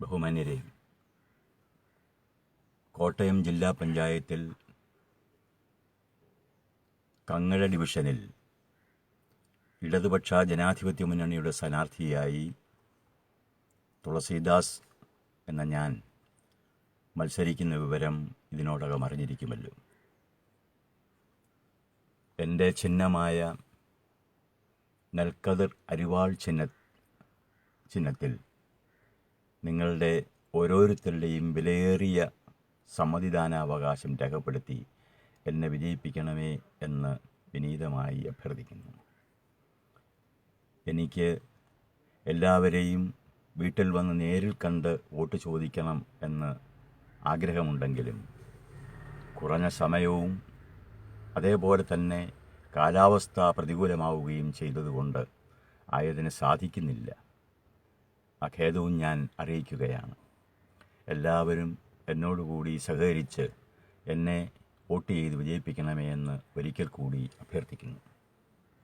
ബഹുമാന്യരെ കോട്ടയം ജില്ലാ പഞ്ചായത്തിൽ കങ്ങഴ ഡിവിഷനിൽ ഇടതുപക്ഷ ജനാധിപത്യ മുന്നണിയുടെ സ്ഥാനാർത്ഥിയായി തുളസീദാസ് എന്ന ഞാൻ മത്സരിക്കുന്ന വിവരം ഇതിനോടകം അറിഞ്ഞിരിക്കുമല്ലോ. എന്റെ ചിഹ്നമായ നെൽക്കതിർ അരിവാൾ ചിഹ്ന ചിഹ്നത്തിൽ നിങ്ങളുടെ ഓരോരുത്തരുടെയും വിലയേറിയ സമ്മതിദാനാവകാശം രേഖപ്പെടുത്തി എന്നെ വിജയിപ്പിക്കണമേ എന്ന് വിനീതമായി അഭ്യർത്ഥിക്കുന്നു. എനിക്ക് എല്ലാവരെയും വീട്ടിൽ വന്ന് നേരിൽ കണ്ട് വോട്ട് ചോദിക്കണം എന്ന് ആഗ്രഹമുണ്ടെങ്കിലും കുറഞ്ഞ സമയവും അതേപോലെ തന്നെ കാലാവസ്ഥ പ്രതികൂലമാവുകയും ചെയ്തതുകൊണ്ട് ആയതിന് സാധിക്കുന്നില്ല. അഖേദവും ഞാൻ അറിയിക്കുകയാണ്. എല്ലാവരും എന്നോടുകൂടി സഹകരിച്ച് എന്നെ വോട്ട് ചെയ്ത് വിജയിപ്പിക്കണമേ എന്ന് ഒരിക്കൽ കൂടി അഭ്യർത്ഥിക്കുന്നു.